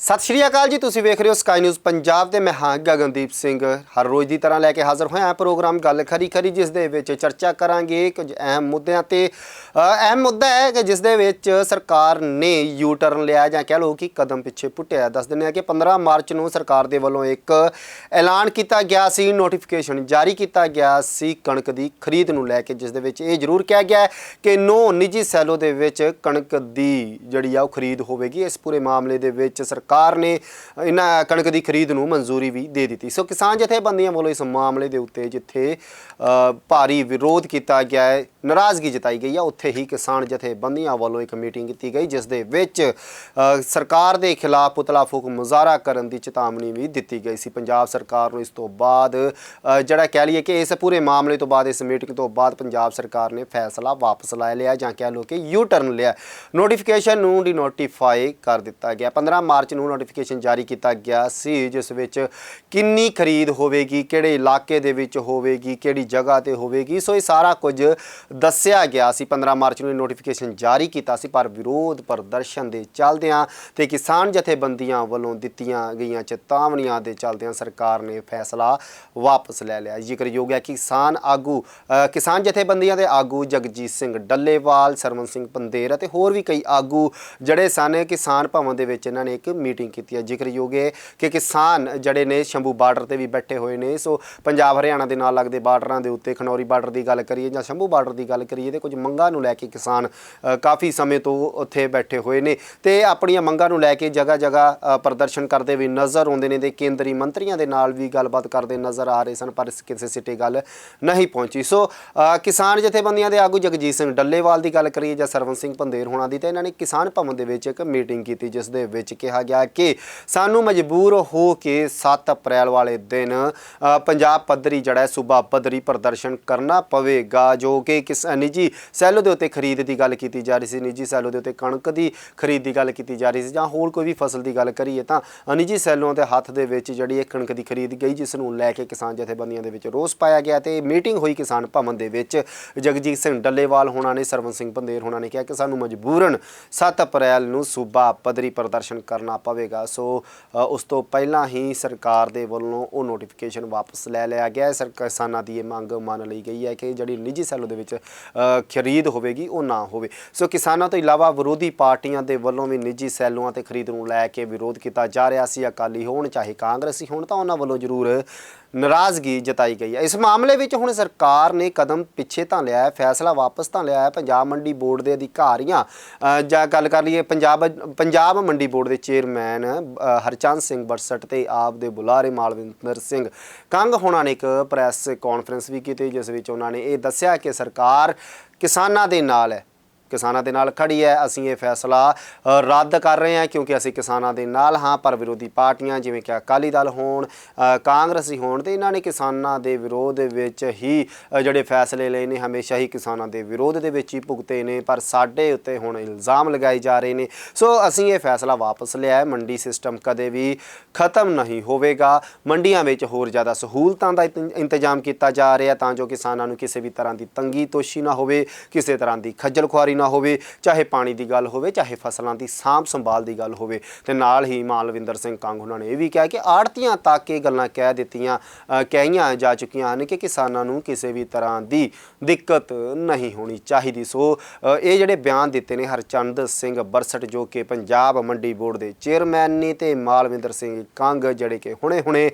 ਸਤਿ ਸ਼੍ਰੀ ਅਕਾਲ ਜੀ, ਤੁਸੀਂ ਵੇਖ ਰਹੇ ਹੋ ਸਕਾਈ ਨਿਊਜ਼ ਪੰਜਾਬ ਤੇ ਮੈਂ ਹਾਂ ਗਗਨਦੀਪ ਸਿੰਘ। ਹਰ ਰੋਜ਼ ਦੀ ਤਰ੍ਹਾਂ ਲੈ ਕੇ ਹਾਜ਼ਰ ਹੋਇਆ ਹਾਂ ਪ੍ਰੋਗਰਾਮ, ਗੱਲ ਖਰੀ ਖਰੀ ਜਿਸ ਦੇ ਵਿੱਚ ਚਰਚਾ ਕਰਾਂਗੇ, ਕੁਝ ਅਹਿਮ ਮੁੱਦਿਆਂ ਤੇ ਅਹਿਮ ਮੁੱਦਾ ਹੈ ਕਿ ਜਿਸ ਦੇ ਵਿੱਚ ਸਰਕਾਰ ਨੇ ਯੂ ਟਰਨ ਲਿਆ ਜਾਂ ਕਹਿ ਲਓ ਕਿ ਕਦਮ ਪਿੱਛੇ ਪੁੱਟਿਆ। ਦੱਸ ਦਿੰਦੇ ਹਾਂ ਕਿ 15 ਮਾਰਚ ਨੂੰ ਸਰਕਾਰ ਦੇ ਵੱਲੋਂ ਇੱਕ ਐਲਾਨ ਕੀਤਾ ਗਿਆ ਸੀ ਨੋਟੀਫਿਕੇਸ਼ਨ ਜਾਰੀ ਕੀਤਾ ਗਿਆ ਸੀ ਕਣਕ ਦੀ ਖਰੀਦ ਨੂੰ ਲੈ ਕੇ, ਜਿਸ ਦੇ ਵਿੱਚ ਇਹ ਜ਼ਰੂਰ ਕਿਹਾ ਗਿਆ ਕਿ ਨੋ ਨਿੱਜੀ ਸੈਲੋ ਦੇ ਵਿੱਚ ਕਣਕ ਦੀ ਜਿਹੜੀ ਆ ਉਹ ਖਰੀਦ ਹੋਵੇਗੀ। ਇਸ ਪੂਰੇ ਮਾਮਲੇ ਦੇ ਵਿੱਚ ਸਰਕਾਰ ਸਰਕਾਰ ਨੇ ਇਹਨਾਂ ਕਣਕ ਦੀ ਖਰੀਦ ਨੂੰ ਮਨਜ਼ੂਰੀ ਵੀ ਦੇ ਦਿੱਤੀ। ਸੋ ਕਿਸਾਨ ਜਥੇਬੰਦੀਆਂ ਵੱਲੋਂ ਇਸ ਮਾਮਲੇ ਦੇ ਉੱਤੇ ਜਿੱਥੇ ਭਾਰੀ ਵਿਰੋਧ ਕੀਤਾ ਗਿਆ ਹੈ, ਨਾਰਾਜ਼ਗੀ ਜਤਾਈ ਗਈ ਹੈ, ਉੱਥੇ ਹੀ ਕਿਸਾਨ ਜਥੇਬੰਦੀਆਂ ਵੱਲੋਂ ਇੱਕ ਮੀਟਿੰਗ ਕੀਤੀ ਗਈ, ਜਿਸ ਦੇ ਵਿੱਚ ਸਰਕਾਰ ਦੇ ਖਿਲਾਫ ਪੁਤਲਾ ਫੂਕ ਮੁਜ਼ਾਹਰਾ ਕਰਨ ਦੀ ਚੇਤਾਵਨੀ ਵੀ ਦਿੱਤੀ ਗਈ ਸੀ। ਪੰਜਾਬ ਸਰਕਾਰ ਨੂੰ ਇਸ ਤੋਂ ਬਾਅਦ ਜਿਹੜਾ ਕਹਿ ਲਈਏ ਕਿ ਇਸ ਪੂਰੇ ਮਾਮਲੇ ਤੋਂ ਬਾਅਦ, ਇਸ ਮੀਟਿੰਗ ਤੋਂ ਬਾਅਦ ਪੰਜਾਬ ਸਰਕਾਰ ਨੇ ਫੈਸਲਾ ਵਾਪਸ ਲੈ ਲਿਆ ਜਾਂ ਕਹਿ ਲਓ ਕਿ ਯੂ ਟਰਨ ਲਿਆ। ਨੋਟੀਫਿਕੇਸ਼ਨ ਨੂੰ ਡੀਨੋਟੀਫਾਈ ਕਰ ਦਿੱਤਾ ਗਿਆ। 15 ਮਾਰਚ ਨੂੰ ਨੋਟੀਫਿਕੇਸ਼ਨ ਜਾਰੀ ਕੀਤਾ ਗਿਆ ਸੀ, ਜਿਸ ਵਿੱਚ ਕਿੰਨੀ ਖਰੀਦ ਹੋਵੇਗੀ, ਕਿਹੜੇ ਇਲਾਕੇ ਦੇ ਵਿੱਚ ਹੋਵੇਗੀ, ਕਿਹੜੀ ਜਗ੍ਹਾ ਤੇ ਹੋਵੇਗੀ, ਸੋ ਇਹ ਸਾਰਾ ਕੁਝ ਦੱਸਿਆ ਗਿਆ ਸੀ। 15 ਮਾਰਚ ਨੂੰ ਨੋਟੀਫਿਕੇਸ਼ਨ ਜਾਰੀ ਕੀਤਾ ਸੀ, ਪਰ ਵਿਰੋਧ ਪ੍ਰਦਰਸ਼ਨ ਦੇ ਚੱਲਦਿਆਂ ਤੇ ਕਿਸਾਨ ਜਥੇਬੰਦੀਆਂ ਵੱਲੋਂ ਦਿੱਤੀਆਂ ਗਈਆਂ ਚੇਤਾਵਨੀਆਂ ਦੇ ਚੱਲਦਿਆਂ ਸਰਕਾਰ ਨੇ ਫੈਸਲਾ ਵਾਪਸ ਲੈ ਲਿਆ। ਜ਼ਿਕਰਯੋਗ ਹੈ ਕਿ ਕਿਸਾਨ ਆਗੂ ਕਿਸਾਨ ਜਥੇਬੰਦੀਆਂ ਦੇ ਆਗੂ ਜਗਜੀਤ ਸਿੰਘ ਡੱਲੇਵਾਲ ਸਰਵਨ ਸਿੰਘ ਪੰਦੇਰ ਅਤੇ ਹੋਰ ਵੀ ਕਈ ਆਗੂ ਜਿਹੜੇ ਸਨ, ਕਿਸਾਨ ਭਵਨ ਦੇ ਵਿੱਚ ਇਹਨਾਂ ਨੇ ਇੱਕ ਮੀਟਿੰਗ ਕੀਤੀ ਹੈ। ਜ਼ਿਕਰਯੋਗ ਹੈ ਕਿ ਕਿਸਾਨ ਜਿਹੜੇ ਨੇ ਸ਼ੰਭੂ ਬਾਰਡਰ ਤੇ ਵੀ ਬੈਠੇ ਹੋਏ ਨੇ। ਸੋ ਪੰਜਾਬ ਹਰਿਆਣਾ ਦੇ ਨਾਲ ਲੱਗਦੇ ਬਾਰਡਰਾਂ ਦੇ ਉੱਤੇ ਖਨੌਰੀ ਬਾਰਡਰ ਦੀ ਗੱਲ ਕਰੀਏ ਜਾਂ ਸ਼ੰਭੂ ਬਾਰਡਰ ਦੀ ਗੱਲ ਕਰੀਏ ਤੇ ਕੁਝ ਮੰਗਾਂ ਨੂੰ ਲੈ ਕੇ ਕਿਸਾਨ ਕਾਫੀ ਸਮੇਂ ਤੋਂ ਉੱਥੇ ਬੈਠੇ ਹੋਏ ਨੇ। ਤੇ ਆਪਣੀਆਂ ਮੰਗਾਂ ਨੂੰ ਲੈ ਕੇ ਜਗ੍ਹਾ ਜਗ੍ਹਾ ਪ੍ਰਦਰਸ਼ਨ ਕਰਦੇ ਵੀ ਨਜ਼ਰ ਆਉਂਦੇ ਨੇ ਤੇ ਕੇਂਦਰੀ ਮੰਤਰੀਆਂ ਦੇ ਨਾਲ ਵੀ ਗੱਲਬਾਤ ਕਰਦੇ ਨਜ਼ਰ ਆ ਰਹੇ ਸਨ, ਪਰ ਕਿਸੇ ਸਿੱਟੇ ਗੱਲ ਨਹੀਂ ਪਹੁੰਚੀ। ਸੋ ਕਿਸਾਨ ਜਥੇਬੰਦੀਆਂ ਦੇ ਆਗੂ ਜਗਜੀਤ ਸਿੰਘ ਡੱਲੇਵਾਲ ਦੀ ਗੱਲ ਕਰੀਏ ਜਾਂ ਸਰਵਨ ਸਿੰਘ ਪੰਦੇਰ ਹੋਣਾ ਦੀ ਤਾਂ ਇਹਨਾਂ ਨੇ ਕਿਸਾਨ ਭਵਨ ਦੇ ਵਿੱਚ ਇੱਕ ਮੀਟਿੰਗ ਕੀਤੀ, ਜਿਸ ਦੇ ਵਿੱਚ ਕਿਹਾ ਗਿਆ ਕਿ ਸਾਨੂੰ ਮਜਬੂਰ ਹੋ ਕੇ 7 ਅਪ੍ਰੈਲ ਵਾਲੇ ਦਿਨ ਪੰਜਾਬ ਪੱਧਰੀ ਜਿਹੜਾ ਸੂਬਾ ਪੱਧਰੀ ਪ੍ਰਦਰਸ਼ਨ ਕਰਨਾ ਪਵੇਗਾ, ਜੋ ਕਿ ਕਿਸ ਨਿੱਜੀ ਸੈਲੋ ਦੇ ਉੱਤੇ ਖਰੀਦ ਦੀ ਗੱਲ ਕੀਤੀ ਜਾ ਰਹੀ ਸੀ, ਨਿੱਜੀ ਸੈਲੋ ਦੇ ਉੱਤੇ ਕਣਕ ਦੀ ਖਰੀਦ ਦੀ ਗੱਲ ਕੀਤੀ ਜਾ ਰਹੀ ਸੀ, ਜਾਂ ਹੋਰ ਕੋਈ ਵੀ ਫਸਲ ਦੀ ਗੱਲ ਕਰੀਏ ਤਾਂ ਨਿੱਜੀ ਸੈਲੋਂ ਦੇ ਹੱਥ ਦੇ ਵਿੱਚ ਜਿਹੜੀ ਇਹ ਕਣਕ ਦੀ ਖਰੀਦ ਗਈ, ਜਿਸ ਨੂੰ ਲੈ ਕੇ ਕਿਸਾਨ ਜਥੇਬੰਦੀਆਂ ਦੇ ਵਿੱਚ ਰੋਸ ਪਾਇਆ ਗਿਆ ਤੇ ਮੀਟਿੰਗ ਹੋਈ ਕਿਸਾਨ ਭਵਨ ਦੇ ਵਿੱਚ। ਜਗਜੀਤ ਸਿੰਘ ਡੱਲੇਵਾਲ ਹੋਣਾ ਨੇ, ਸਰਵਨ ਸਿੰਘ ਪੰਦੇਰ ਹੋਣਾ ਨੇ ਕਿਹਾ ਕਿ ਸਾਨੂੰ ਮਜਬੂਰਨ 7 ਅਪ੍ਰੈਲ ਨੂੰ ਸੂਬਾ ਪੱਧਰੀ ਪ੍ਰਦਰਸ਼ਨ ਕਰਨਾ ਪਵੇਗਾ। ਸੋ ਉਸ ਤੋਂ ਪਹਿਲਾਂ ਹੀ ਸਰਕਾਰ ਦੇ ਵੱਲੋਂ ਉਹ ਨੋਟੀਫਿਕੇਸ਼ਨ ਵਾਪਸ ਲੈ ਲਿਆ ਗਿਆ ਹੈ। ਸਰ, ਕਿਸਾਨਾਂ ਦੀ ਇਹ ਮੰਗ ਮੰਨ ਲਈ ਗਈ ਹੈ ਕਿ ਜਿਹੜੀ ਨਿੱਜੀ ਸੈਲੋ ਦੇ ਵਿੱਚ ਖਰੀਦ ਹੋਵੇਗੀ, ਉਹ ਨਾ ਹੋਵੇ। ਸੋ, ਕਿਸਾਨਾਂ ਤੋਂ ਇਲਾਵਾ ਵਿਰੋਧੀ ਪਾਰਟੀਆਂ ਦੇ ਵੱਲੋਂ ਵੀ ਨਿੱਜੀ ਸੈਲੋਆਂ ਤੇ ਖਰੀਦ ਨੂੰ ਲੈ ਕੇ ਵਿਰੋਧ ਕੀਤਾ ਜਾ ਰਿਹਾ ਸੀ। ਅਕਾਲੀ ਹੋਣ, ਚਾਹੇ ਕਾਂਗਰਸੀ ਹੋਣ, ਤਾਂ ਉਹਨਾਂ ਵੱਲੋਂ ਜ਼ਰੂਰ ਨਾਰਾਜ਼ਗੀ ਜਤਾਈ ਗਈ ਹੈ। ਇਸ ਮਾਮਲੇ ਵਿੱਚ ਹੁਣ ਸਰਕਾਰ ਨੇ ਕਦਮ ਪਿੱਛੇ ਤਾਂ ਲਿਆ ਹੈ, ਫੈਸਲਾ ਵਾਪਸ ਤਾਂ ਲਿਆ ਹੈ। ਪੰਜਾਬ ਮੰਡੀ ਬੋਰਡ ਦੇ ਅਧਿਕਾਰੀਆਂ ਜਾਂ ਗੱਲ ਕਰ ਲਈਏ ਪੰਜਾਬ ਪੰਜਾਬ ਮੰਡੀ ਬੋਰਡ ਦੇ ਚੇਅਰਮੈਨ ਹਰਚੰਦ ਸਿੰਘ ਬਰਸਟ ਤੇ ਆਪ ਦੇ ਬੁਲਾਰੇ ਮਾਲਵਿੰਦਰ ਸਿੰਘ ਕੰਗ ਹੋਣਾ ਨੇ ਇੱਕ ਪ੍ਰੈਸ ਕਾਨਫਰੰਸ ਵੀ ਕੀਤੀ, ਜਿਸ ਵਿੱਚ ਉਹਨਾਂ ਨੇ ਇਹ ਦੱਸਿਆ ਕਿ ਸਰਕਾਰ ਕਿਸਾਨਾਂ ਦੇ ਨਾਲ ਹੈ। ਕਿਸਾਨਾਂ ਦੇ ਨਾਲ ਖੜੀ ਹੈ। ਅਸੀਂ ਇਹ ਫੈਸਲਾ ਰੱਦ ਕਰ ਰਹੇ ਹਾਂ ਕਿਉਂਕਿ ਅਸੀਂ ਕਿਸਾਨਾਂ ਦੇ ਨਾਲ ਹਾਂ, ਪਰ ਵਿਰੋਧੀ ਪਾਰਟੀਆਂ ਜਿਵੇਂ ਕਿ ਅਕਾਲੀ ਦਲ ਹੋਣ ਕਾਂਗਰਸੀ ਹੋਣ ਤੇ ਇਹਨਾਂ ਨੇ ਕਿਸਾਨਾਂ ਦੇ ਵਿਰੋਧ ਵਿੱਚ ਹੀ ਜਿਹੜੇ ਫੈਸਲੇ ਲਏ ਨੇ, ਹਮੇਸ਼ਾ ਹੀ ਕਿਸਾਨਾਂ ਦੇ ਵਿਰੋਧ ਦੇ ਵਿੱਚ ਹੀ ਭੁਗਤੇ ਨੇ, ਪਰ ਸਾਡੇ ਉੱਤੇ ਹੁਣ ਇਲਜ਼ਾਮ ਲਗਾਏ ਜਾ ਰਹੇ ਨੇ। ਸੋ ਅਸੀਂ ਇਹ ਫੈਸਲਾ ਵਾਪਸ ਲਿਆ ਹੈ। ਮੰਡੀ ਸਿਸਟਮ ਕਦੇ ਵੀ ਖਤਮ ਨਹੀਂ ਹੋਵੇਗਾ। ਮੰਡੀਆਂ ਵਿੱਚ ਹੋਰ ਜ਼ਿਆਦਾ ਸਹੂਲਤਾਂ ਦਾ ਇੰਤ- ਇੰਤਜ਼ਾਮ ਕੀਤਾ ਜਾ ਰਿਹਾ ਤਾਂ ਜੋ ਕਿਸਾਨਾਂ ਨੂੰ ਕਿਸੇ ਵੀ ਤਰ੍ਹਾਂ ਦੀ ਤੰਗੀ ਤੋਸ਼ੀ ਨਾ ਹੋਵੇ, ਕਿਸੇ ਤਰ੍ਹਾਂ ਦੀ ਖੱਜਲ ਖੁਆਰੀ ਨਾ ਹੋਵੇ, ਚਾਹੇ ਪਾਣੀ ਦੀ ਗੱਲ ਹੋਵੇ, ਚਾਹੇ ਫਸਲਾਂ ਦੀ ਸਾਂਭ ਸੰਭਾਲ ਦੀ ਗੱਲ ਹੋਵੇ। ਤੇ ਨਾਲ ਹੀ ਮਾਲਵਿੰਦਰ ਸਿੰਘ ਕੰਗ ਉਹਨਾਂ ਨੇ ਇਹ ਵੀ ਕਿਹਾ ਕਿ ਆੜਤੀਆਂ ਤੱਕ ਇਹ ਗੱਲਾਂ ਕਹਿ ਦਿੱਤੀਆਂ ਕਹੀਆਂ ਜਾ ਚੁੱਕੀਆਂ ਹਨ ਕਿ ਕਿਸਾਨਾਂ ਨੂੰ ਕਿਸੇ ਵੀ ਤਰ੍ਹਾਂ ਦੀ ਦਿੱਕਤ ਨਹੀਂ ਹੋਣੀ ਚਾਹੀਦੀ। ਸੋ ਇਹ ਜਿਹੜੇ ਬਿਆਨ ਦਿੱਤੇ ਨੇ ਹਰਚੰਦ ਸਿੰਘ ਬਰਸਟ, ਜੋ ਕਿ ਪੰਜਾਬ ਮੰਡੀ ਬੋਰਡ ਦੇ ਚੇਅਰਮੈਨ ਨੇ ਤੇ ਮਾਲਵਿੰਦਰ ਸਿੰਘ ਕੰਗ ਜਿਹੜੇ ਕਿ ਹੁਣੇ-ਹੁਣੇ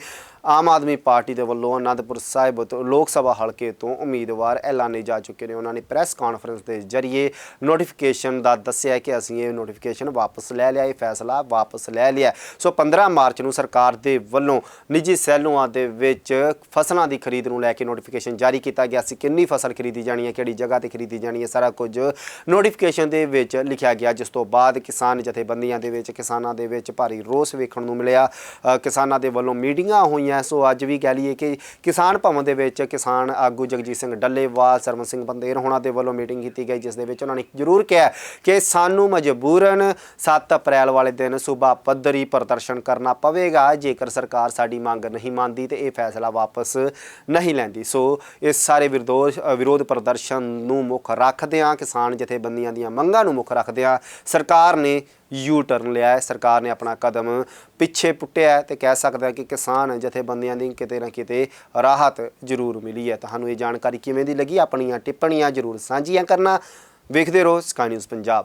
ਆਮ ਆਦਮੀ ਪਾਰਟੀ ਦੇ ਵੱਲੋਂ ਅਨੰਦਪੁਰ ਸਾਹਿਬ ਤੋਂ ਲੋਕ ਸਭਾ ਹਲਕੇ ਤੋਂ ਉਮੀਦਵਾਰ ਐਲਾਨੇ ਜਾ ਚੁੱਕੇ ਨੇ। ਉਹਨਾਂ ਨੇ ਪ੍ਰੈਸ ਕਾਨਫਰੰਸ ਦੇ ਜ਼ਰੀਏ ਨੋਟੀਫਿਕੇਸ਼ਨ ਦਾ ਦੱਸਿਆ ਕਿ ਅਸੀਂ ਇਹ ਨੋਟੀਫਿਕੇਸ਼ਨ ਵਾਪਸ ਲੈ ਲਿਆ, ਇਹ ਫੈਸਲਾ ਵਾਪਸ ਲੈ ਲਿਆ। ਸੋ 15 ਮਾਰਚ ਨੂੰ ਸਰਕਾਰ ਦੇ ਵੱਲੋਂ ਨਿੱਜੀ ਸੈਲੂਆਂ ਦੇ ਵਿੱਚ ਫਸਲਾਂ ਦੀ ਖਰੀਦ ਨੂੰ ਲੈ ਕੇ ਨੋਟੀਫਿਕੇਸ਼ਨ ਜਾਰੀ ਕੀਤਾ ਗਿਆ ਸੀ। ਕਿੰਨੀ ਫਸਲ ਖਰੀਦੀ ਜਾਣੀ ਹੈ, ਕਿਹੜੀ ਜਗ੍ਹਾ ਤੇ ਖਰੀਦੀ ਜਾਣੀ ਹੈ, ਸਾਰਾ ਕੁਝ ਨੋਟੀਫਿਕੇਸ਼ਨ ਦੇ ਵਿੱਚ ਲਿਖਿਆ ਗਿਆ। ਜਿਸ ਤੋਂ ਬਾਅਦ ਕਿਸਾਨ ਜਥੇਬੰਦੀਆਂ ਦੇ ਵਿੱਚ, ਕਿਸਾਨਾਂ ਦੇ ਵਿੱਚ ਭਾਰੀ ਰੋਸ ਵੇਖਣ ਨੂੰ ਮਿਲਿਆ। ਕਿਸਾਨਾਂ ਦੇ ਵੱਲੋਂ ਮੀਟਿੰਗਾਂ ਹੋਈਆਂ ਸੋ ਅੱਜ ਵੀ ਕਹਿ ਲਈਏ ਕਿ ਕਿਸਾਨ ਭਵਨ ਦੇ ਵਿੱਚ ਕਿਸਾਨ ਆਗੂ ਜਗਜੀਤ ਸਿੰਘ ਡੱਲੇਵਾਲ ਸਰਵਨ ਸਿੰਘ ਬੰਦੇਰ ਹੋਣਾ ਦੇ ਵੱਲੋਂ ਮੀਟਿੰਗ ਕੀਤੀ ਗਈ, ਜਿਸ ਦੇ ਵਿੱਚ ਉਹਨਾਂ ਨੇ ਜ਼ਰੂਰ ਕਿਹਾ ਕਿ ਸਾਨੂੰ ਮਜਬੂਰਨ 7 ਅਪ੍ਰੈਲ ਵਾਲੇ ਦਿਨ ਸੂਬਾ ਪੱਧਰੀ ਪ੍ਰਦਰਸ਼ਨ ਕਰਨਾ ਪਵੇਗਾ। ਜੇਕਰ ਸਰਕਾਰ ਸਾਡੀ ਮੰਗ ਨਹੀਂ ਮੰਨਦੀ ਤੇ ਇਹ ਫੈਸਲਾ ਵਾਪਸ ਨਹੀਂ ਲੈਂਦੀ। ਸੋ ਇਸ ਸਾਰੇ ਵਿਰੋਧ ਵਿਰੋਧ ਪ੍ਰਦਰਸ਼ਨ ਨੂੰ ਮੁੱਖ ਰੱਖਦਿਆਂ, ਕਿਸਾਨ ਜਥੇਬੰਦੀਆਂ ਦੀਆਂ ਮੰਗਾਂ ਨੂੰ ਮੁੱਖ ਰੱਖਦਿਆਂ ਸਰਕਾਰ ਨੇ ਯੂ ਟਰਨ ਲਿਆ ਹੈ। ਸਰਕਾਰ ਨੇ ਆਪਣਾ ਕਦਮ ਪਿੱਛੇ ਪੁੱਟਿਆ ਹੈ ਤੇ ਕਹਿ ਸਕਦਾ ਕਿ ਕਿਸਾਨ ਜਥੇਬੰਦੀਆਂ ਦੀ ਕਿਤੇ ਨਾ ਕਿਤੇ ਰਾਹਤ ਜ਼ਰੂਰ ਮਿਲੀ ਹੈ। ਤੁਹਾਨੂੰ ਇਹ ਜਾਣਕਾਰੀ ਕਿਵੇਂ ਦੀ ਲੱਗੀ? ਆਪਣੀਆਂ ਟਿੱਪਣੀਆਂ ਜ਼ਰੂਰ ਸਾਂਝੀਆਂ ਕਰਨਾ। ਵੇਖਦੇ ਰਹੋ ਸਕਾਈ ਨਿਊਜ਼ ਪੰਜਾਬ